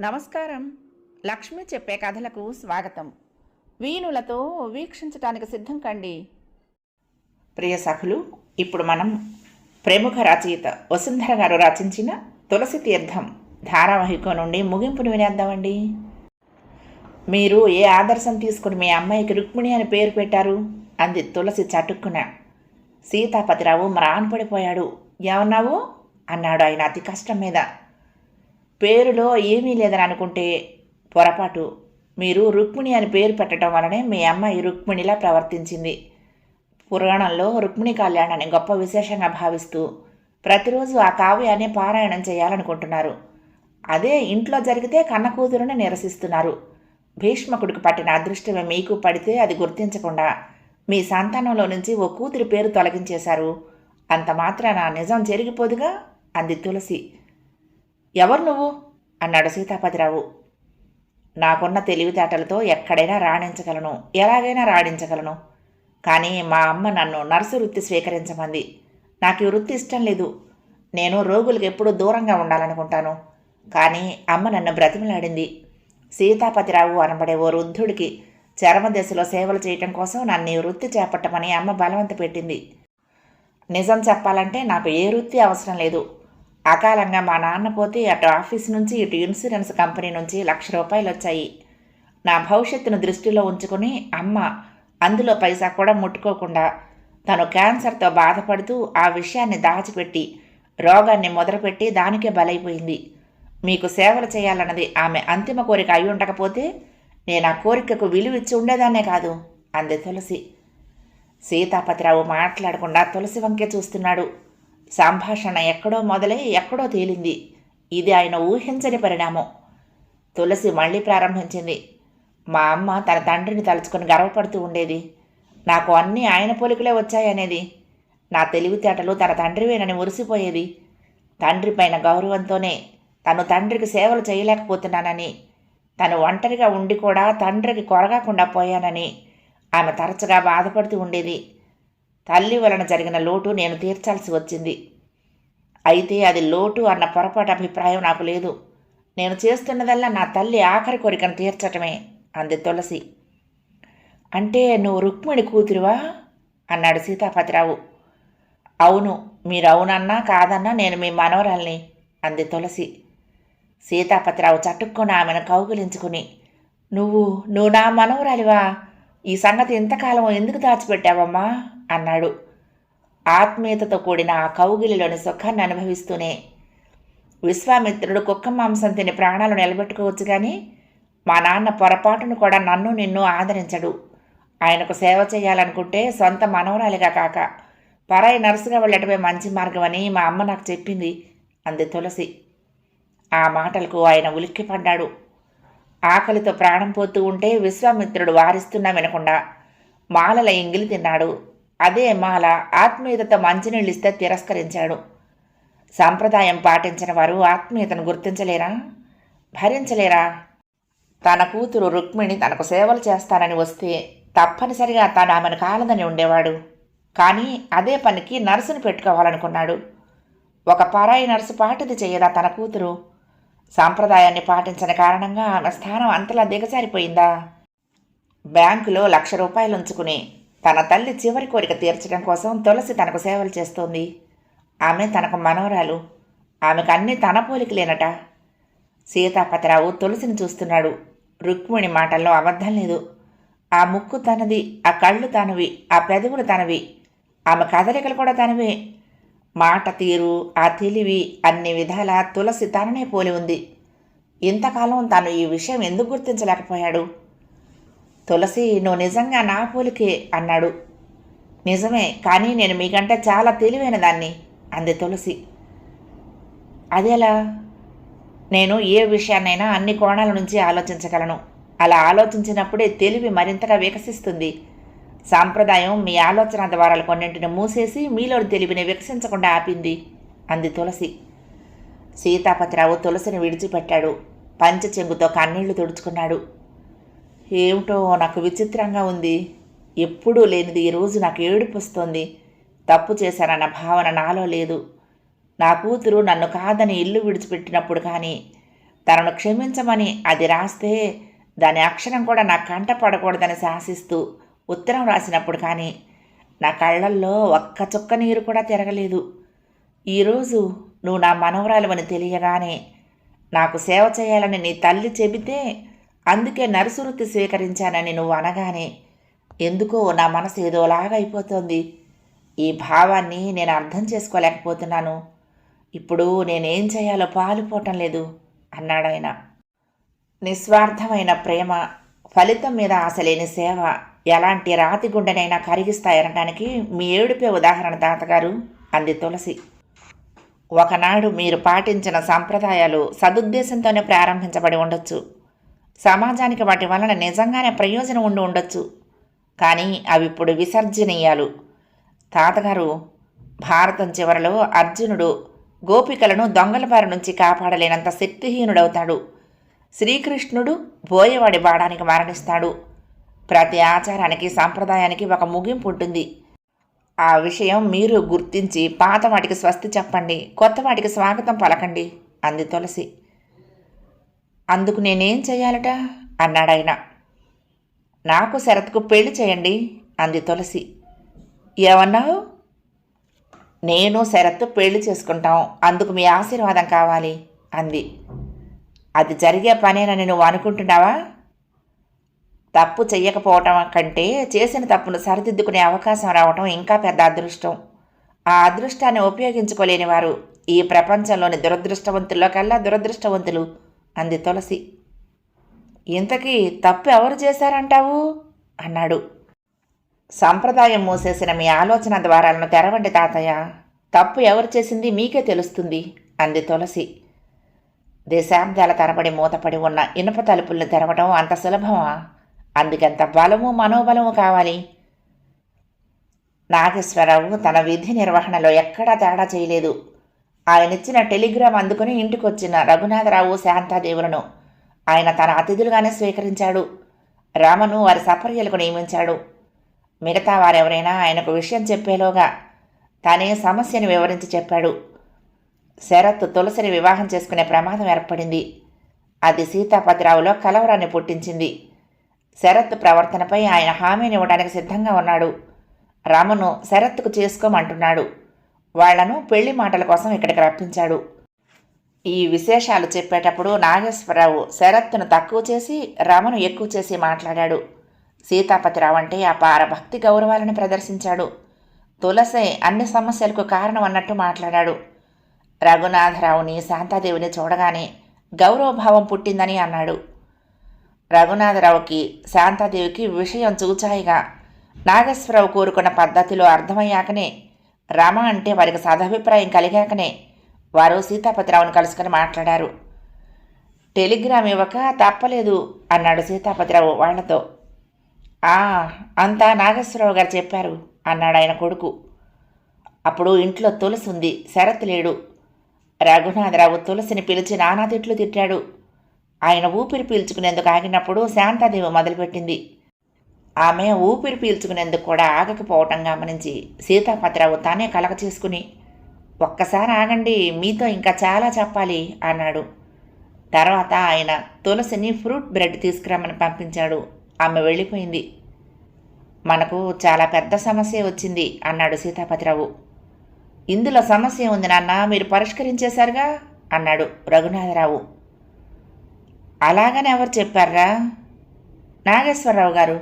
నమస్కారం. లక్ష్మి చెప్పే కథలకు స్వాగతం. వీణులతో వీక్షించటానికి సిద్ధం కండి. ప్రియ సఖులు ఇప్పుడు మనం ప్రముఖ రచయిత వసుంధర గారు రచించిన తులసి తీర్థం ధారావాహిక నుండి ముగింపును వినేద్దామండి. మీరు ఏ ఆదర్శం తీసుకుని మీ అమ్మాయికి రుక్మిణి అని పేరు పెట్టారు? అంది తులసి చటుక్కున. సీతాపతిరావు మ్రాన్పడిపోయాడు ఏమన్నావు? అన్నాడు ఆయన అతి కష్టం మీద. పేరులో ఏమీ లేదని అనుకుంటే పొరపాటు. మీరు రుక్మిణి అని పేరు పెట్టడం వలనే మీ అమ్మాయి రుక్మిణిలా ప్రవర్తించింది. పురాణంలో రుక్మిణి కళ్యాణాన్ని గొప్ప విశేషంగా భావిస్తూ ప్రతిరోజు ఆ కావ్యాన్ని పారాయణం చేయాలనుకుంటున్నారు. అదే ఇంట్లో జరిగితే కన్న కూతురుని నిరసిస్తున్నారు. భీష్మకుడికి పట్టిన అదృష్టమే మీకు పడితే అది గుర్తించకుండా మీ సంతానంలో నుంచి ఓ కూతురి పేరు తొలగించేశారు. అంత మాత్రాన నిజం జరిగిపోదుగా? అంది తులసి. ఎవరు నువ్వు? అన్నాడు సీతాపతిరావు. నాకున్న తెలివితేటలతో ఎక్కడైనా రాణించగలను. ఎలాగైనా రాణించగలను. కానీ మా అమ్మ నన్ను నర్సు వృత్తి స్వీకరించమంది. నాకు ఈ వృత్తి ఇష్టం లేదు. నేను రోగులకు ఎప్పుడూ దూరంగా ఉండాలనుకుంటాను. కానీ అమ్మ నన్ను బ్రతిమలాడింది. సీతాపతిరావు అనబడే ఓ వృద్ధుడికి చరమ దశలో సేవలు చేయటం కోసం నన్ను ఈ వృత్తి చేపట్టమని అమ్మ బలవంత పెట్టింది. నిజం చెప్పాలంటే నాకు ఏ వృత్తి అవసరం లేదు. అకాలంగా మా నాన్న పోతే అటు ఆఫీస్ నుంచి ఇటు ఇన్సూరెన్స్ కంపెనీ నుంచి లక్ష రూపాయలు వచ్చాయి. నా భవిష్యత్తును దృష్టిలో ఉంచుకుని అమ్మ అందులో పైసా కూడా ముట్టుకోకుండా తను క్యాన్సర్తో బాధపడుతూ ఆ విషయాన్ని దాచిపెట్టి రోగాన్ని మొదలుపెట్టి దానికే బలైపోయింది. మీకు సేవలు చేయాలన్నది ఆమె అంతిమ కోరిక అయి ఉండకపోతే నేను ఆ కోరికకు విలువిచ్చి ఉండేదాన్నే కాదు అంది తులసి. సీతాపతిరావు మాట్లాడకుండా తులసి వంకే చూస్తున్నాడు. సంభాషణ ఎక్కడో మొదలై ఎక్కడో తేలింది. ఇది ఆయన ఊహించని పరిణామం. తులసి మళ్ళీ ప్రారంభించింది. మా అమ్మ తన తండ్రిని తలుచుకొని గర్వపడుతూ ఉండేది. నాకు అన్నీ ఆయన పోలికలే వచ్చాయనేది. నా తెలివితేటలు తన తండ్రివేనని మురిసిపోయేది. తండ్రి పైన గౌరవంతోనే తను తండ్రికి సేవలు చేయలేకపోతున్నానని తను ఒంటరిగా ఉండి కూడా తండ్రికి కొరగాకుండా పోయానని ఆమె తరచుగా బాధపడుతూ ఉండేది. తల్లి వలన జరిగిన లోటు నేను తీర్చాల్సి వచ్చింది. అయితే అది లోటు అన్న పొరపాటు అభిప్రాయం నాకు లేదు. నేను చేస్తున్నదల్లా నా తల్లి ఆఖరి కోరికను తీర్చటమే అంది తులసి. అంటే నువ్వు రుక్మిణి కూతురువా? అన్నాడు సీతాపతిరావు. అవును మీరు అవునన్నా కాదన్నా నేను మీ మనవరాల్ని అంది తులసి. సీతాపతిరావు చటుక్కున ఆమెను కౌగిలించుకుని నువ్వు నువ్వు నా మనవరాలివా? ఈ సంగతి ఇంతకాలం ఎందుకు దాచిపెట్టావమ్మా? అన్నాడు. ఆత్మీయతతో కూడిన ఆ కౌగిలిలోని సుఖాన్ని అనుభవిస్తూనే. విశ్వామిత్రుడు కుక్క మాంసం తిని ప్రాణాలు నిలబెట్టుకోవచ్చు కానీ మా నాన్న పొరపాటును కూడా నన్ను నిన్ను ఆదరించడు. ఆయనకు సేవ చేయాలనుకుంటే సొంత మనవరాలిగా కాక పరాయి నర్సుగా వెళ్ళటమే మంచి మార్గమని మా అమ్మ నాకు చెప్పింది అంది తులసి. ఆ మాటలకు ఆయన ఉలిక్కిపడ్డాడు. ఆకలితో ప్రాణం పోతూ ఉంటే విశ్వామిత్రుడు వారిస్తున్నా వినకుండా మాలల ఎంగిలి తిన్నాడు. అదే మాల ఆత్మీయతతో మంచినీళ్ళిస్తే తిరస్కరించాడు. సాంప్రదాయం పాటించిన వారు ఆత్మీయతను గుర్తించలేరా? భరించలేరా? తన కూతురు రుక్మిణి తనకు సేవలు చేస్తానని వస్తే తప్పనిసరిగా తాను ఆమెను కాలదని ఉండేవాడు. కానీ అదే పనికి నర్సును పెట్టుకోవాలనుకున్నాడు. ఒక పరాయి నర్సు పాటిది చేయదా తన కూతురు? సాంప్రదాయాన్ని పాటించని కారణంగా ఆమె స్థానం అంతలా దిగజారిపోయిందా? బ్యాంకులో లక్ష రూపాయలు ఉంచుకుని తన తల్లి చివరి కోరిక తీర్చడం కోసం తులసి తనకు సేవలు చేస్తోంది. ఆమె తనకు మనవరాలు. ఆమెకు అన్నీ తన పోలికలేనట. సీతాపతిరావు తులసిని చూస్తున్నాడు. రుక్మిణి మాటల్లో అబద్ధం లేదు. ఆ ముక్కు తనది ఆ కళ్ళు తనవి ఆ పెదవులు తనవి. ఆమె కదలికలు కూడా తనవే. మాట తీరు ఆ తెలివి అన్ని విధాల తులసి తననే పోలి ఉంది. ఇంతకాలం తాను ఈ విషయం ఎందుకు గుర్తించలేకపోయాడు? తులసి నువ్వు నిజంగా నా పోలికే అన్నాడు. నిజమే కానీ నేను మీకంటే చాలా తెలివైన దాన్ని అంది తులసి. అదేలా? నేను ఏ విషయాన్నైనా అన్ని కోణాల నుంచి ఆలోచించగలను. అలా ఆలోచించినప్పుడే తెలివి మరింతగా వికసిస్తుంది. సాంప్రదాయం మీ ఆలోచన ద్వారాలు కొన్నింటిని మూసేసి మీలోని తెలివిని వికసించకుండా ఆపింది అంది తులసి. సీతాపతిరావు తులసిని విడిచిపెట్టాడు. పంచ చెంగుతో కన్నీళ్ళు తుడుచుకున్నాడు. ఏమిటో నాకు విచిత్రంగా ఉంది. ఎప్పుడూ లేనిది ఈరోజు నాకు ఏడుపు వస్తోంది తప్పు చేశానన్న భావన నాలో లేదు. నా కూతురు నన్ను కాదని ఇల్లు విడిచిపెట్టినప్పుడు కానీ తనను క్షమించమని అది రాస్తే దాని అక్షరం కూడా నా కంట పడకూడదని శాసిస్తూ ఉత్తరం రాసినప్పుడు కానీ నా కళ్ళల్లో ఒక్క చుక్క నీరు కూడా తిరగలేదు. ఈరోజు నువ్వు నా మనవరాలువని తెలియగానే నాకు సేవ చేయాలని నీ తల్లి చెబితే అందుకే నర్సు వృత్తి స్వీకరించానని నువ్వు అనగానే ఎందుకో నా మనసు ఏదోలాగా అయిపోతుంది. ఈ భావాన్ని నేను అర్థం చేసుకోలేకపోతున్నాను. ఇప్పుడు నేనేం చేయాలో పాలుపోవటం లేదు అన్నాడాయన నిస్వార్థమైన ప్రేమ ఫలితం మీద ఆశలేని సేవ ఎలాంటి రాతి గుండెనైనా కరిగిస్తాయనడానికి మీ ఏడుపే ఉదాహరణ తాతగారు అంది తులసి. ఒకనాడు మీరు పాటించిన సంప్రదాయాలు సదుద్దేశంతోనే ప్రారంభించబడి ఉండొచ్చు. సమాజానికి వాటి వలన నిజంగానే ప్రయోజనం ఉండి ఉండొచ్చు. కానీ అవి ఇప్పుడు విసర్జనీయాలు. తాతగారు భారతం చివరలో అర్జునుడు గోపికలను దొంగల బారి నుంచి కాపాడలేనంత శక్తిహీనుడవుతాడు. శ్రీకృష్ణుడు బోయవాడి బాడానికి మరణిస్తాడు. ప్రతి ఆచారానికి సాంప్రదాయానికి ఒక ముగింపు ఉంటుంది. ఆ విషయం మీరు గుర్తించి పాత వాటికి స్వస్తి చెప్పండి కొత్త వాటికి స్వాగతం పలకండి అంది తులసి. అందుకు నేనేం చేయాలట అన్నాడాయన నాకు శరత్కు పెళ్ళి చేయండి అంది తులసి. ఏమన్నావు? నేను శరత్ పెళ్ళి చేసుకుంటాం అందుకు మీ ఆశీర్వాదం కావాలి అంది. అది జరిగే పనేనని నువ్వు అనుకుంటున్నావా? తప్పు చెయ్యకపోవటం కంటే చేసిన తప్పును సరిదిద్దుకునే అవకాశం రావటం ఇంకా పెద్ద అదృష్టం. ఆ అదృష్టాన్ని ఉపయోగించుకోలేని వారు ఈ ప్రపంచంలోని దురదృష్టవంతుల్లో కల్లా దురదృష్టవంతులు అంది తులసి. ఇంతకీ తప్పు ఎవరు చేశారంటావు? అన్నాడు. సంప్రదాయం మూసేసిన మీ ఆలోచన ద్వారాలను తెరవండి తాతయ్య. తప్పు ఎవరు చేసింది మీకే తెలుస్తుంది అంది తులసి. దశాబ్దాల తరబడి మూతపడి ఉన్న ఇనుప తలుపుల్ని తెరవడం అంత సులభమా? అందుకంత బలము మనోబలము కావాలి? నాగేశ్వరరావు తన విధి నిర్వహణలో ఎక్కడా తేడా చేయలేదు. ఆయనిచ్చిన టెలిగ్రామ్ అందుకుని ఇంటికొచ్చిన రఘునాథరావు శాంతాదేవులను ఆయన తన అతిథులుగానే స్వీకరించాడు. రామను వారి సపర్యలకు నియమించాడు. మిగతా వారెవరైనా ఆయనకు విషయం చెప్పేలోగా తనే సమస్యను వివరించి చెప్పాడు. శరత్ తులసిని వివాహం చేసుకునే ప్రమాదం ఏర్పడింది. అది సీతాపతిరావులో కలవరాన్ని పుట్టించింది. శరత్ ప్రవర్తనపై ఆయన హామీని ఇవ్వడానికి సిద్ధంగా ఉన్నాడు. రామును శరత్కు చేసుకోమంటున్నాడు. వాళ్ళను పెళ్ళి మాటల కోసం ఇక్కడికి రప్పించాడు. ఈ విశేషాలు చెప్పేటప్పుడు నాగేశ్వరరావు శరత్తును తక్కువ చేసి రామను ఎక్కువ చేసి మాట్లాడాడు. సీతాపతిరావు అంటే అపార భక్తి గౌరవాలను ప్రదర్శించాడు. తులసే అన్ని సమస్యలకు కారణం అన్నట్టు మాట్లాడాడు. రఘునాథరావుని శాంతాదేవిని చూడగానే గౌరవభావం పుట్టిందని అన్నాడు. రఘునాథరావుకి శాంతాదేవికి విషయం చూచాయిగా. నాగేశ్వరరావు కోరుకున్న పద్ధతిలో అర్థమయ్యాకనే రామ అంటే వారికి సదభిప్రాయం కలిగాకనే వారు సీతాపతిరావును కలుసుకొని మాట్లాడారు. టెలిగ్రామ్ ఇవ్వక తప్పలేదు అన్నాడు సీతాపతిరావు వాళ్ళతో. ఆ అంతా నాగేశ్వరరావు గారు చెప్పారు అన్నాడు ఆయన కొడుకు. అప్పుడు ఇంట్లో తులసి ఉంది శరత్ లేడు. రఘునాథరావు తులసిని పిలిచి నానా తిట్లు తిట్టాడు. ఆయన ఊపిరి పీల్చుకునేందుకు ఆగినప్పుడు శాంతాదేవి మొదలుపెట్టింది. ఆమె ఊపిరి పీల్చుకునేందుకు కూడా ఆగకపోవటం గమనించి సీతాపతిరావు తానే కలగ చేసుకుని ఒక్కసారి ఆగండి మీతో ఇంకా చాలా చెప్పాలి అన్నాడు. తర్వాత ఆయన తులసిని ఫ్రూట్ బ్రెడ్ తీసుకురమ్మని పంపించాడు. ఆమె వెళ్ళిపోయింది. మనకు చాలా పెద్ద సమస్య వచ్చింది అన్నాడు సీతాపతిరావు. ఇందులో సమస్య ఉంది నాన్న మీరు పరిష్కరించేశారుగా అన్నాడు రఘునాథరావు. అలాగని ఎవరు చెప్పారా నాగేశ్వరరావు గారు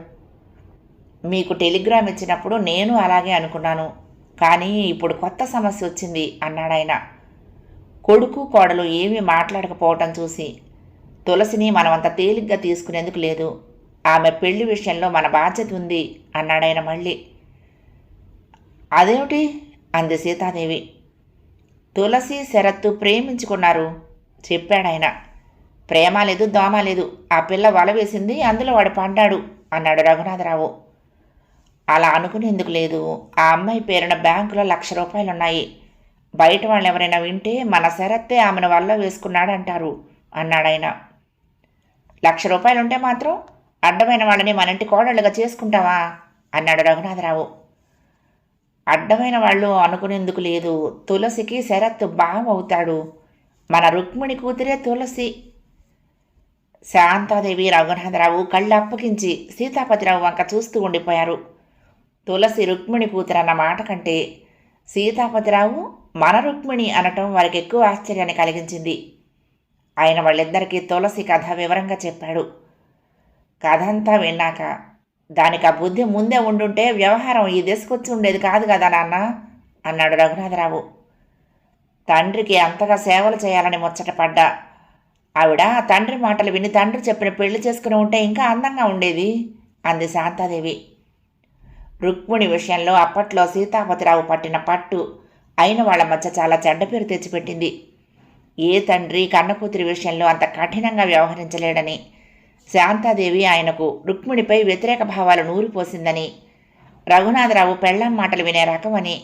మీకు టెలిగ్రామ్ ఇచ్చినప్పుడు నేను అలాగే అనుకున్నాను. కానీ ఇప్పుడు కొత్త సమస్య వచ్చింది అన్నాడాయన కొడుకు కోడలు ఏమీ మాట్లాడకపోవటం చూసి తులసిని మనమంత తేలిగ్గా తీసుకునేందుకు లేదు. ఆమె పెళ్ళి విషయంలో మన బాధ్యత ఉంది అన్నాడాయన మళ్ళీ. అదేమిటి? అంది సీతాదేవి. తులసి శరత్తు ప్రేమించుకున్నారు చెప్పాడాయన ప్రేమ లేదు దోమ లేదు. ఆ పిల్ల వల వేసింది అందులో వాడు పడ్డాడు అన్నాడు రఘునాథరావు. అలా అనుకునేందుకు లేదు? ఆ అమ్మాయి పేరున బ్యాంకులో లక్ష రూపాయలున్నాయి. బయట వాళ్ళు ఎవరైనా వింటే మన శరత్తే ఆమెను వల్ల వేసుకున్నాడంటారు అన్నాడాయన. లక్ష రూపాయలుంటే మాత్రం అడ్డమైన వాళ్ళని మన ఇంటి కోడళ్ళుగా చేసుకుంటావా అన్నాడు రఘునాథరావు. అడ్డమైన వాళ్ళు అనుకునేందుకు లేదు? తులసికి శరత్ బావ అవుతాడు మన రుక్మిణి కూతురే తులసి. శాంతాదేవి రఘునాథరావు కళ్ళు అప్పగించి సీతాపతిరావు వంక చూస్తూ ఉండిపోయారు. తులసి రుక్మిణి కూతురన్న మాట కంటే సీతాపతిరావు మన రుక్మిణి అనటం వారికి ఎక్కువ ఆశ్చర్యాన్ని కలిగించింది. ఆయన వాళ్ళిద్దరికీ తులసి కథ వివరంగా చెప్పాడు. కథ అంతా విన్నాక దానికి ఆ బుద్ధి ముందే ఉండుంటే వ్యవహారం ఈ దశకొచ్చి ఉండేది కాదు కదా నాన్న? అన్నాడు రఘునాథరావు. తండ్రికి అంతగా సేవలు చేయాలని ముచ్చటపడ్డా ఆవిడ తండ్రి మాటలు విని తండ్రి చెప్పిన పెళ్ళి చేసుకుని ఉంటే ఇంకా అందంగా ఉండేది అంది శాంతాదేవి. రుక్మిణి విషయంలో అప్పట్లో సీతాపతిరావు పట్టిన పట్టు అయిన వాళ్ళ మధ్య చాలా చెడ్డ పేరు తెచ్చిపెట్టింది. ఏ తండ్రి కన్నకూతురి విషయంలో అంత కఠినంగా వ్యవహరించలేడని శాంతాదేవి ఆయనకు రుక్మిణిపై వ్యతిరేక భావాలు నూరిపోసిందని రఘునాథరావు పెళ్ళం మాటలు వినే రకమని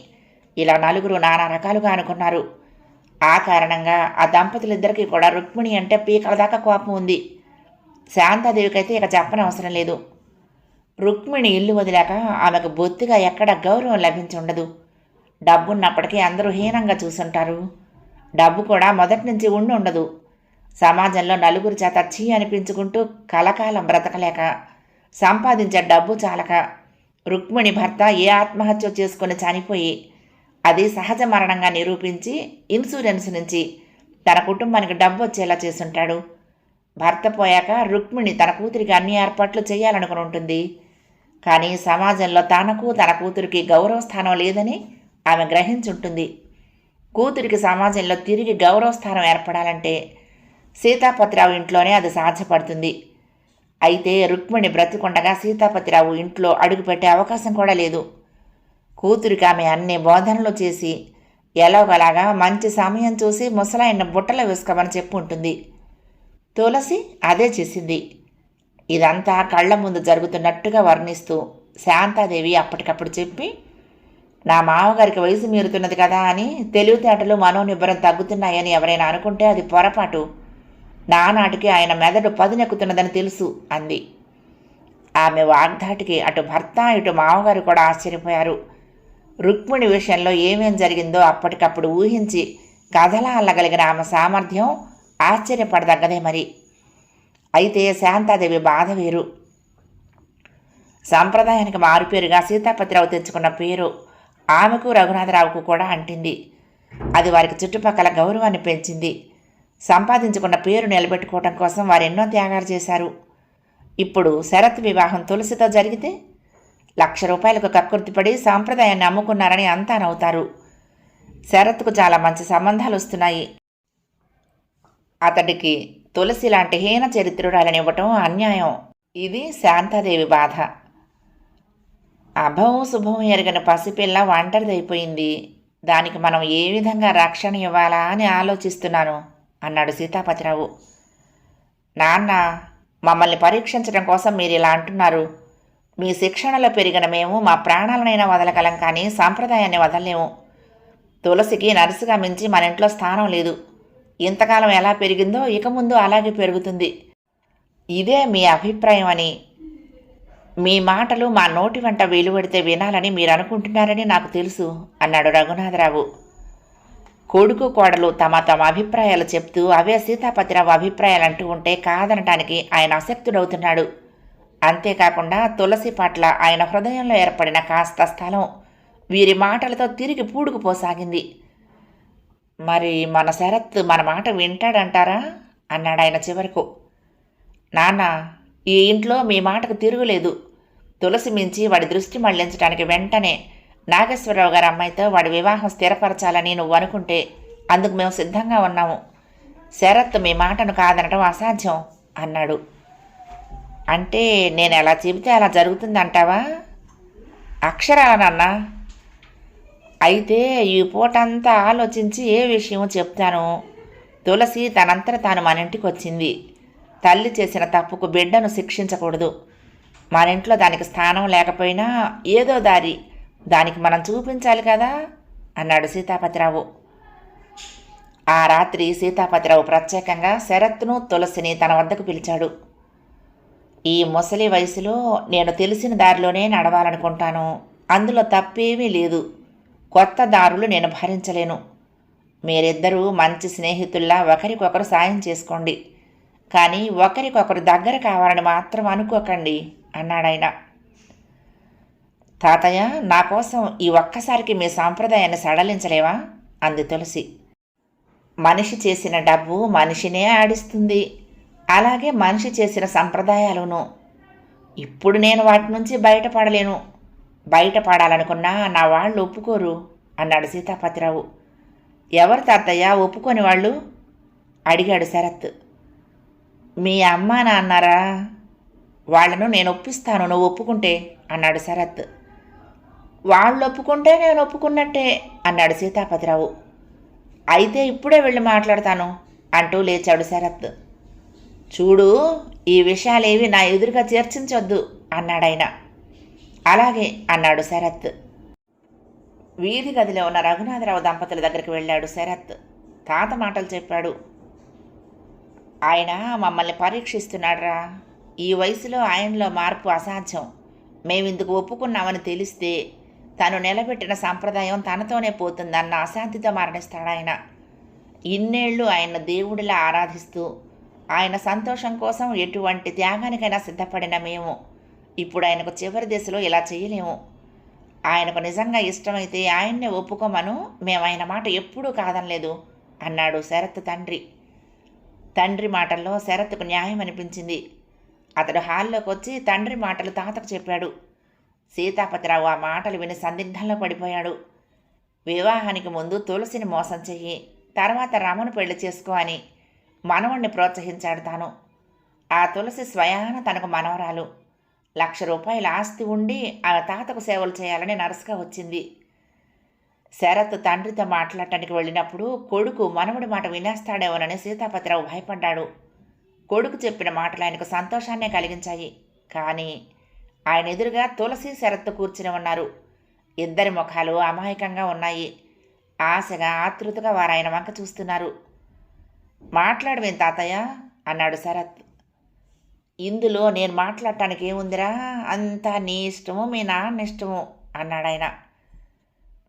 ఇలా నలుగురు నానా రకాలుగా అనుకున్నారు. ఆ కారణంగా ఆ దంపతులిద్దరికీ కూడా రుక్మిణి అంటే పీకల దాకా కోపం ఉంది. శాంతాదేవికైతే ఇక చెప్పనవసరం లేదు. రుక్మిణి ఇల్లు వదిలాక ఆమెకు బొత్తిగా ఎక్కడ గౌరవం లభించి ఉండదు డబ్బున్నప్పటికీ అందరూ హీనంగా చూసుంటారు. డబ్బు కూడా మొదటి నుంచి ఉండి ఉండదు. సమాజంలో నలుగురు చేత చీ అనిపించుకుంటూ కలకాలం బ్రతకలేక సంపాదించే డబ్బు చాలక రుక్మిణి భర్త ఏ ఆత్మహత్య చేసుకుని చనిపోయి అది సహజ మరణంగా నిరూపించి ఇన్సూరెన్స్ నుంచి తన కుటుంబానికి డబ్బు వచ్చేలా చేసుంటాడు భర్త పోయాక రుక్మిణి తన కూతురికి అన్ని ఏర్పాట్లు చేయాలనుకుని ఉంటుంది. కానీ సమాజంలో తనకు తన కూతురికి గౌరవ స్థానం లేదని ఆమె గ్రహించుంటుంది. కూతురికి సమాజంలో తిరిగి గౌరవ స్థానం ఏర్పడాలంటే సీతాపతిరావు ఇంట్లోనే అది సాధ్యపడుతుంది. అయితే రుక్మిణి బ్రతికుండగా సీతాపతిరావు ఇంట్లో అడుగుపెట్టే అవకాశం కూడా లేదు. కూతురికి ఆమె అన్ని బోధనలు చేసి ఎలాగలాగా మంచి సమయం చూసి ముసలాయన బుట్టలో వేసుకోమని చెప్పు ఉంటుంది తులసి అదే చేసింది. ఇదంతా కళ్ళ ముందు జరుగుతున్నట్టుగా వర్ణిస్తూ శాంతాదేవి అప్పటికప్పుడు చెప్పి నా మామగారికి వయసు మీరుతున్నది కదా అని తెలివితేటలు మనోనిబ్బరం తగ్గుతున్నాయని ఎవరైనా అనుకుంటే అది పొరపాటు. నానాటికి ఆయన మెదడు పదునెక్కుతున్నదని తెలుసు అంది. ఆమె వాగ్దాటికి అటు భర్త ఇటు మామగారు కూడా ఆశ్చర్యపోయారు. రుక్మిణి విషయంలో ఏమేం జరిగిందో అప్పటికప్పుడు ఊహించి కథలా అల్లగలిగిన ఆమె సామర్థ్యం ఆశ్చర్యపడదగ్గదే మరి. అయితే శాంతాదేవి బాధ వేరు. సంప్రదాయానికి మారుపేరుగా సీతాపతిరావు తెచ్చుకున్న పేరు ఆమెకు రఘునాథరావుకు కూడా అంటింది. అది వారికి చుట్టుపక్కల గౌరవాన్ని పెంచింది. సంపాదించుకున్న పేరు నిలబెట్టుకోవటం కోసం వారు ఎన్నో త్యాగాలు చేశారు. ఇప్పుడు శరత్ వివాహం తులసితో జరిగితే లక్ష రూపాయలకు కక్కుర్తిపడి సాంప్రదాయాన్ని అమ్ముకున్నారని అంతా నవ్వుతారు. శరత్కు చాలా మంచి సంబంధాలు వస్తున్నాయి. అతడికి తులసి లాంటి హీన చరిత్రురాలనివ్వటం అన్యాయం. ఇది శాంతాదేవి బాధ. అభం శుభం ఎరగని పసిపిల్ల ఒంటరిదైపోయింది. దానికి మనం ఏ విధంగా రక్షణ ఇవ్వాలా అని ఆలోచిస్తున్నాను అన్నాడు సీతాపతిరావు. నాన్న మమ్మల్ని పరీక్షించడం కోసం మీరు ఇలా అంటున్నారు. మీ శిక్షణలో పెరిగిన మేము మా ప్రాణాలనైనా వదలగలం కానీ సాంప్రదాయాన్ని వదలలేము. తులసికి నర్సుగా మించి మన ఇంట్లో స్థానం లేదు. ఇంతకాలం ఎలా పెరిగిందో ఇక ముందు అలాగే పెరుగుతుంది. ఇదే మీ అభిప్రాయం అని. మీ మాటలు మా నోటి వెంట వెలువడితే వినాలని మీరు అనుకుంటున్నారని నాకు తెలుసు అన్నాడు రఘునాథరావు. కొడుకు కోడలు తమ తమ అభిప్రాయాలు చెప్తూ అవే సీతాపతిరావు అభిప్రాయాలు అంటూ ఉంటే కాదనటానికి ఆయన అసక్తుడవుతున్నాడు అంతేకాకుండా తులసి పట్ల ఆయన హృదయంలో ఏర్పడిన కాస్త స్థలం వీరి మాటలతో తిరిగి పూడుకుపోసాగింది. మరి మన శరత్ మన మాట వింటాడంటారా? అన్నాడు ఆయన చివరకు. నాన్న ఈ ఇంట్లో మీ మాటకు తిరుగులేదు. తులసి మించి వాడి దృష్టి మళ్ళించడానికి వెంటనే నాగేశ్వరరావు గారి అమ్మాయితో వాడి వివాహం స్థిరపరచాలని నువ్వు అనుకుంటే అందుకు మేము సిద్ధంగా ఉన్నాము. శరత్ మీ మాటను కాదనటం అసాధ్యం అన్నాడు. అంటే నేను ఎలా చెబితే అలా జరుగుతుంది అంటావా అక్షరాలనన్నా అయితే ఈ పూటంతా ఆలోచించి ఏ విషయమో చెప్తాను. తులసి తనంతట తాను మన ఇంటికి వచ్చింది. తల్లి చేసిన తప్పుకు బిడ్డను శిక్షించకూడదు. మన ఇంట్లో దానికి స్థానం లేకపోయినా ఏదో దారి. దానికి మనం చూపించాలి కదా? అన్నాడు సీతాపతిరావు. ఆ రాత్రి సీతాపతిరావు ప్రత్యేకంగా శరత్ను తులసిని తన వద్దకు పిలిచాడు. ఈ ముసలి వయసులో నేను తెలిసిన దారిలోనే నడవాలనుకుంటాను. అందులో తప్పేమీ లేదు. కొత్త దారులు నేను భరించలేను. మీరిద్దరూ మంచి స్నేహితుల్లా ఒకరికొకరు సాయం చేసుకోండి. కానీ ఒకరికొకరు దగ్గర కావాలని మాత్రం అనుకోకండి అన్నాడాయన. తాతయ్య నా కోసం ఈ ఒక్కసారికి మీ సాంప్రదాయాన్ని సడలించలేవా? అంది తులసి. మనిషి చేసిన డబ్బు మనిషినే ఆడిస్తుంది. అలాగే మనిషి చేసిన సంప్రదాయాలును. ఇప్పుడు నేను వాటి నుంచి బయటపడలేను. బయటపడాలనుకున్నా నా వాళ్ళు ఒప్పుకోరు అన్నాడు సీతాపతిరావు. ఎవరు తాతయ్య ఒప్పుకొని వాళ్ళు? అడిగాడు శరత్. మీ అమ్మ నాన్నారా? వాళ్ళను నేను ఒప్పిస్తాను నువ్వు ఒప్పుకుంటే అన్నాడు శరత్. వాళ్ళు ఒప్పుకుంటే నేను ఒప్పుకున్నట్టే అన్నాడు సీతాపతిరావు. అయితే ఇప్పుడే వెళ్ళి మాట్లాడతాను అంటూ లేచాడు శరత్. చూడు ఈ విషయాలేవి నా ఎదురుగా చర్చించొద్దు అన్నాడాయన అలాగే అన్నాడు శరత్. వీధి గదిలో ఉన్న రఘునాథరావు దంపతుల దగ్గరికి వెళ్ళాడు శరత్. తాత మాటలు చెప్పాడు. ఆయన మమ్మల్ని పరీక్షిస్తున్నాడురా. ఈ వయసులో ఆయనలో మార్పు అసాధ్యం. మేమిందుకు ఒప్పుకున్నామని తెలిస్తే తను నిలబెట్టిన సంప్రదాయం తనతోనే పోతుందన్న అశాంతితో మరణిస్తాడాయన ఇన్నేళ్ళు ఆయన దేవుడిలా ఆరాధిస్తూ ఆయన సంతోషం కోసం ఎటువంటి త్యాగానికైనా సిద్ధపడిన మేము. ఇప్పుడు ఆయనకు చివరి దశలో ఇలా చేయలేము. ఆయనకు నిజంగా ఇష్టమైతే ఆయన్నే ఒప్పుకోమను. మేము ఆయన మాట ఎప్పుడూ కాదనలేదు అన్నాడు శరత్ తండ్రి. తండ్రి మాటల్లో శరత్కు న్యాయం అనిపించింది. అతడు హాల్లోకి వచ్చి తండ్రి మాటలు తాతకు చెప్పాడు. సీతాపతిరావు ఆ మాటలు విని సందిగ్ధంలో పడిపోయాడు. వివాహానికి ముందు తులసిని మోసం చెయ్యి తర్వాత రమను పెళ్ళి చేసుకో అని మనవణ్ణి ప్రోత్సహించాడు తాను. ఆ తులసి స్వయాన తనకు మనవరాలు. లక్ష రూపాయల ఆస్తి ఉండి ఆ తాతకు సేవలు చేయాలని నరసగా వచ్చింది. శరత్ తండ్రితో మాట్లాడటానికి వెళ్ళినప్పుడు కొడుకు మనవడి మాట వినేస్తాడేమోనని సీతాపతిరావు భయపడ్డాడు. కొడుకు చెప్పిన మాటలు ఆయనకు సంతోషాన్నే కలిగించాయి. కానీ ఆయన ఎదురుగా తులసి శరత్తు కూర్చుని ఉన్నారు. ఇద్దరి ముఖాలు అమాయకంగా ఉన్నాయి. ఆశగా ఆతృతగా వారు ఆయన వంక చూస్తున్నారు. మాట్లాడవేం తాతయ్య? అన్నాడు శరత్. ఇందులో నేను మాట్లాడటానికి ఏముందిరా? అంతా నీ ఇష్టము మీ నాన్న ఇష్టము అన్నాడు ఆయన.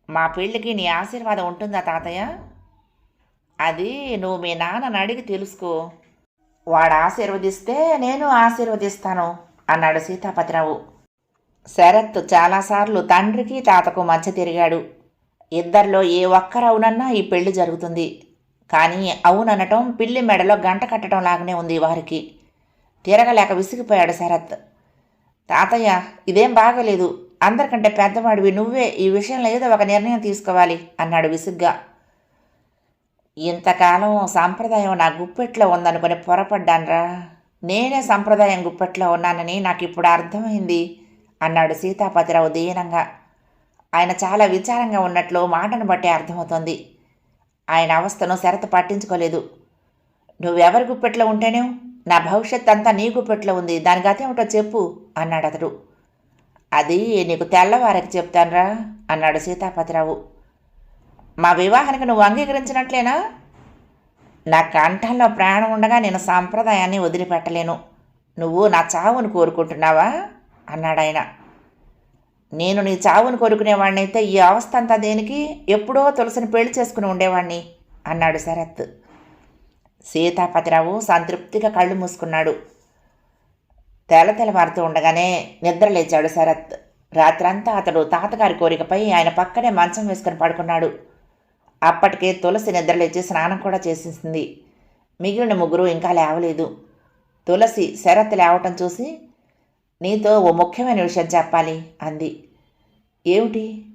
మా పెళ్ళికి నీ ఆశీర్వాదం ఉంటుందా తాతయ్య? అది నువ్వు మీ నాన్నని అడిగి తెలుసుకో. వాడు ఆశీర్వదిస్తే నేను ఆశీర్వదిస్తాను అన్నాడు సీతాపతిరావు. శరత్ చాలాసార్లు తండ్రికి తాతకు మధ్య తిరిగాడు. ఇద్దరిలో ఏ ఒక్కరవునన్నా ఈ పెళ్ళి జరుగుతుంది. కానీ అవుననటం పిల్లి మెడలో గంట కట్టడం లాగానే ఉంది వారికి. తిరగలేక విసిగిపోయాడు శరత్. తాతయ్య ఇదేం బాగలేదు. అందరికంటే పెద్దవాడివి నువ్వే ఈ విషయంలో ఏదో ఒక నిర్ణయం తీసుకోవాలి అన్నాడు విసుగ్గా. ఇంతకాలం సాంప్రదాయం నా గుప్పెట్లో ఉందనుకుని పొరపడ్డానరా. నేనే సంప్రదాయం గుప్పెట్లో ఉన్నానని నాకు ఇప్పుడు అర్థమైంది అన్నాడు సీతాపతిరావు దీనంగా. ఆయన చాలా విచారంగా ఉన్నట్లు మాటను బట్టి అర్థమవుతోంది. ఆయన అవస్థను శరత్ పట్టించుకోలేదు. నువ్వెవరి గుప్పెట్లో ఉంటేనే? నా భవిష్యత్ అంతా నీ గుప్పెట్లో ఉంది. దాని గతేమిటో చెప్పు అన్నాడు అతడు అది నీకు తెల్లవారికి చెప్తానురా అన్నాడు సీతాపతిరావు. మా వివాహానికి నువ్వు అంగీకరించినట్లేనా? నా కంఠంలో ప్రాణం ఉండగా నేను సాంప్రదాయాన్ని వదిలిపెట్టలేను. నువ్వు నా చావును కోరుకుంటున్నావా? అన్నాడు ఆయన నేను నీ చావును కోరుకునేవాడినైతే ఈ అవస్థ అంతా దేనికి? ఎప్పుడో తులసిని పెళ్ళి చేసుకుని ఉండేవాణ్ణి అన్నాడు శరత్. సీతాపతిరావు సంతృప్తిగా కళ్ళు మూసుకున్నాడు. తెల తెలవారుతూ ఉండగానే నిద్రలేచాడు శరత్. రాత్రంతా అతడు తాతగారి కోరికపై ఆయన పక్కనే మంచం వేసుకుని పడుకున్నాడు. అప్పటికే తులసి నిద్రలేచి స్నానం కూడా చేసేసింది. మిగిలిన ముగ్గురు ఇంకా లేవలేదు. తులసి శరత్ లేవటం చూసి నీతో ఓ ముఖ్యమైన విషయం చెప్పాలి అంది. ఏమిటి?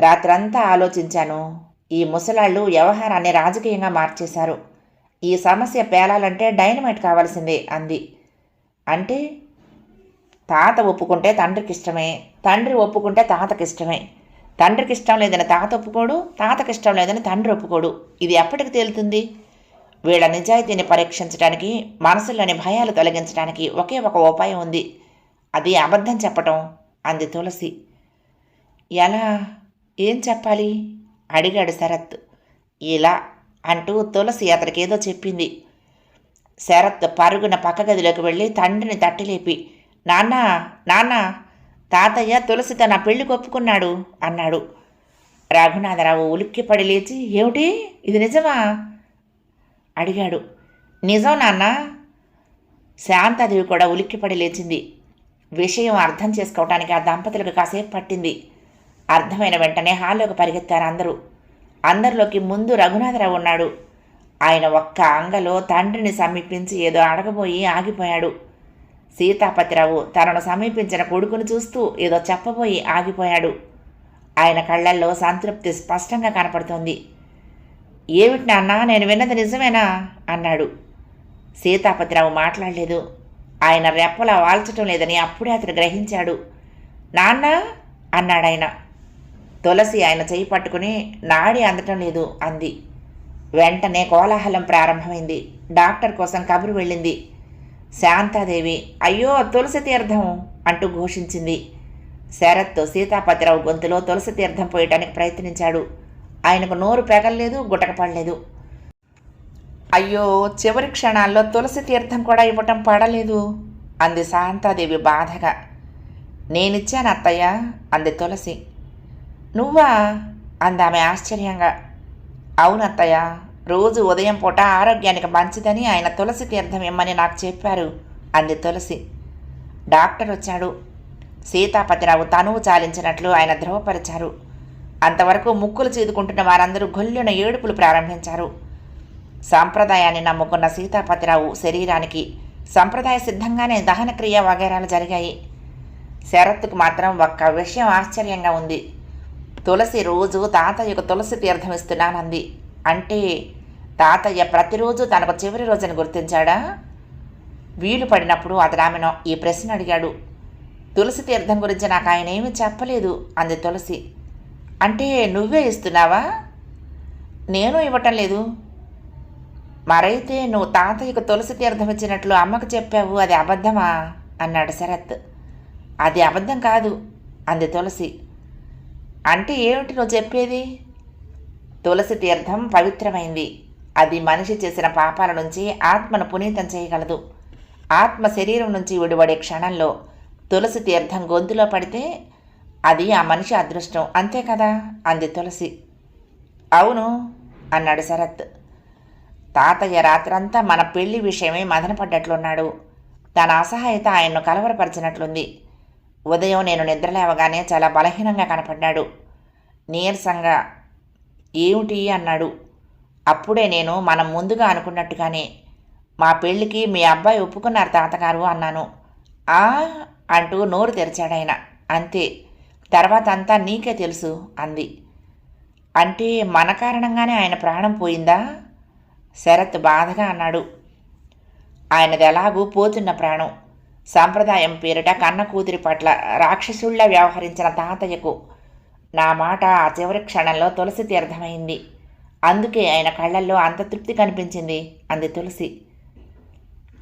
రాత్రంతా ఆలోచించాను. ఈ ముసలాళ్ళు వ్యవహారాన్ని రాజకీయంగా మార్చేశారు. ఈ సమస్య పేలాలంటే డైనమైట్ కావాల్సిందే అంది. అంటే? తాత ఒప్పుకుంటే తండ్రికి ఇష్టమే తండ్రి ఒప్పుకుంటే తాతకి ఇష్టమే తండ్రికి ఇష్టం లేదని తాత ఒప్పుకోడు తాతకి ఇష్టం లేదని తండ్రి ఒప్పుకోడు. ఇది ఎప్పటికి తేలుతుంది? వీళ్ళ నిజాయితీని పరీక్షించడానికి మనసులోని భయాలు తొలగించడానికి ఒకే ఒక ఉపాయం ఉంది. అది అబద్ధం చెప్పటం అంది తులసి. ఎలా? ఏం చెప్పాలి? అడిగాడు శరత్. ఇలా అంటూ తులసి అతనికి ఏదో చెప్పింది. శరత్ పరుగున పక్క గదిలోకి వెళ్ళి తండ్రిని తట్టిలేపి నాన్న నాన్న తాతయ్య తులసి తన పెళ్ళి ఒప్పుకున్నాడు అన్నాడు. రఘునాథరావు ఉలిక్కిపడి లేచి ఏమిటి? ఇది నిజమా? అడిగాడు. నిజం నాన్న. శాంతాదేవి కూడా ఉలిక్కిపడి లేచింది. విషయం అర్థం చేసుకోవటానికి ఆ దంపతులకు కాసేపు పట్టింది. అర్థమైన వెంటనే హాల్లోకి పరిగెత్తారు అందరూ. అందరిలోకి ముందు రఘునాథరావు ఉన్నాడు. ఆయన ఒక్క అంగలో తండ్రిని సమీపించి ఏదో అడగబోయి ఆగిపోయాడు. సీతాపతిరావు తనను సమీపించిన కొడుకును చూస్తూ ఏదో చెప్పబోయి ఆగిపోయాడు. ఆయన కళ్ళల్లో సంతృప్తి స్పష్టంగా కనపడుతోంది. ఏమిటి నాన్న నేను విన్నది నిజమేనా? అన్నాడు. సీతాపతిరావు మాట్లాడలేదు. ఆయన రెప్పల వాల్చటం లేదని అప్పుడే అతడు గ్రహించాడు. నాన్న అన్నాడాయన. తులసి ఆయన చేయి పట్టుకుని నాడి అందటం లేదు అంది. వెంటనే కోలాహలం ప్రారంభమైంది. డాక్టర్ కోసం కబురు వెళ్ళింది. శాంతాదేవి అయ్యో తులసి తీర్థం అంటూ ఘోషించింది. శరత్ సీతాపతిరావు గొంతులో తులసి తీర్థం పోయటానికి ప్రయత్నించాడు. ఆయనకు నోరు పెగల్లేదు గుటకపడలేదు అయ్యో చివరి క్షణాల్లో తులసి తీర్థం కూడా ఇవ్వటం పడలేదు. అంది శాంతాదేవి బాధగా. నేనిచ్చాను అత్తయ్య అంది తులసి. నువ్వా? అందామె ఆశ్చర్యంగా. అవును అత్తయ్య రోజు ఉదయం పూట ఆరోగ్యానికి మంచిదని ఆయన తులసి తీర్థం ఇమ్మని నాకు చెప్పారు అంది తులసి. డాక్టర్ వచ్చాడు. సీతాపతిరావు తనువు చాలించినట్లు ఆయన ధృవపరిచారు. అంతవరకు ముక్కులు చీదుకుంటున్న వారందరూ గొల్లున ఏడుపులు ప్రారంభించారు. సాంప్రదాయాన్ని నమ్ముకున్న సీతాపతిరావు శరీరానికి సంప్రదాయ సిద్ధంగానే దహనక్రియ వగైరాలు జరిగాయి. శరత్కు మాత్రం ఒక్క విషయం ఆశ్చర్యంగా ఉంది. తులసి రోజు తాతయ్యకు తులసి తీర్థం ఇస్తున్నానంది. అంటే తాతయ్య ప్రతిరోజు తనకు చివరి రోజుని గుర్తించాడా? వీలు పడినప్పుడు అతడు ఆమెను ఈ ప్రశ్న అడిగాడు. తులసి తీర్థం గురించి నాకు ఆయన ఏమీ చెప్పలేదు అంది తులసి. అంటే నువ్వే ఇస్తున్నావా? నేను ఇవ్వటం లేదు. మరైతే నువ్వు తాతయ్యకు తులసి తీర్థం ఇచ్చినట్లు అమ్మకు చెప్పావు అది అబద్ధమా? అన్నాడు శరత్. అది అబద్ధం కాదు అంది తులసి. అంటే ఏమిటి నువ్వు చెప్పేది? తులసి తీర్థం పవిత్రమైంది. అది మనిషి చేసిన పాపాల నుంచి ఆత్మను పునీతం చేయగలదు. ఆత్మ శరీరం నుంచి విడిపడే క్షణంలో తులసి తీర్థం గొంతులో పడితే అది ఆ మనిషి అదృష్టం. అంతే కదా? అంది తులసి. అవును అన్నాడు శరత్. తాతయ్య రాత్రంతా మన పెళ్ళి విషయమే మదనపడ్డట్లున్నాడు. తన అసహాయత ఆయన్ను కలవరపరిచినట్లుంది. ఉదయం నేను నిద్రలేవగానే చాలా బలహీనంగా కనపడ్డాడు. నీరసంగా ఏమిటి? అన్నాడు. అప్పుడే నేను మనం ముందుగా అనుకున్నట్టుగానే మా పెళ్ళికి మీ అబ్బాయి ఒప్పుకున్నారు తాతగారు అన్నాను. ఆ! అంటూ నోరు తెరిచాడాయన అంతే. తర్వాత అంతా నీకే తెలుసు అంది. అంటే మన కారణంగానే ఆయన ప్రాణం పోయిందా? శరత్ బాధగా అన్నాడు. ఆయనది ఎలాగూ పోతున్న ప్రాణం. సాంప్రదాయం పేరిట కన్న కూతురి పట్ల రాక్షసుళ్ళ వ్యవహరించిన తాతయ్యకు నా మాట ఆ చివరి క్షణంలో తులసి తీర్థమైంది. అందుకే ఆయన కళ్ళల్లో అంత తృప్తి కనిపించింది అంది తులసి.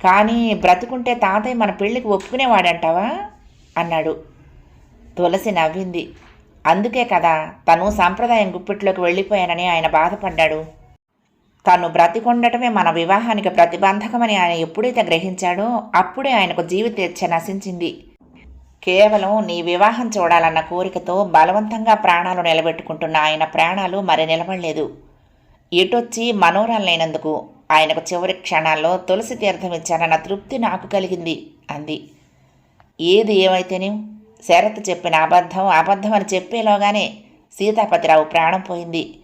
కానీ బ్రతుకుంటే తాతయ్య మన పెళ్ళికి ఒప్పుకునేవాడంటావా? అన్నాడు. తులసి నవ్వింది. అందుకే కదా తను సాంప్రదాయం గుప్పిట్లోకి వెళ్ళిపోయానని ఆయన బాధపడ్డాడు. తను బ్రతికొండటమే మన వివాహానికి ప్రతిబంధకమని ఆయన ఎప్పుడైతే గ్రహించాడో అప్పుడే ఆయనకు జీవితేచ్ఛ నశించింది. కేవలం నీ వివాహం చూడాలన్న కోరికతో బలవంతంగా ప్రాణాలు నిలబెట్టుకుంటున్న ఆయన ప్రాణాలు మరి నిలబడలేదు. ఎటొచ్చి మనోరాలైనందుకు ఆయనకు చివరి క్షణాల్లో తులసి తీర్థం ఇచ్చానన్న తృప్తి నాకు కలిగింది అంది. ఏది ఏమైతేనే? శరత్ చెప్పిన అబద్ధం అబద్ధం అని చెప్పేలోగానే సీతాపతిరావు ప్రాణం పోయింది.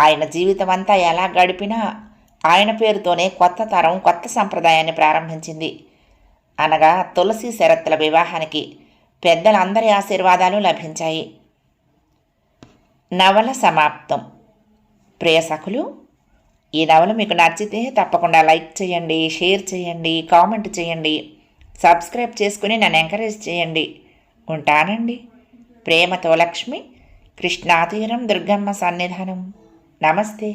ఆయన జీవితం అంతా ఎలా గడిపినా ఆయన పేరుతోనే కొత్త తరం కొత్త సంప్రదాయాన్ని ప్రారంభించింది. అనగా తులసి శరత్తుల వివాహానికి పెద్దలందరి ఆశీర్వాదాలు లభించాయి. నవల సమాప్తం. ప్రియ సఖులు ఈ నవల మీకు నచ్చితే తప్పకుండా లైక్ చేయండి షేర్ చేయండి కామెంట్ చేయండి సబ్స్క్రైబ్ చేసుకుని నన్ను ఎంకరేజ్ చేయండి. ఉంటానండి. ప్రేమతో లక్ష్మి కృష్ణాతీరం దుర్గమ్మ సన్నిధానం. నమస్తే.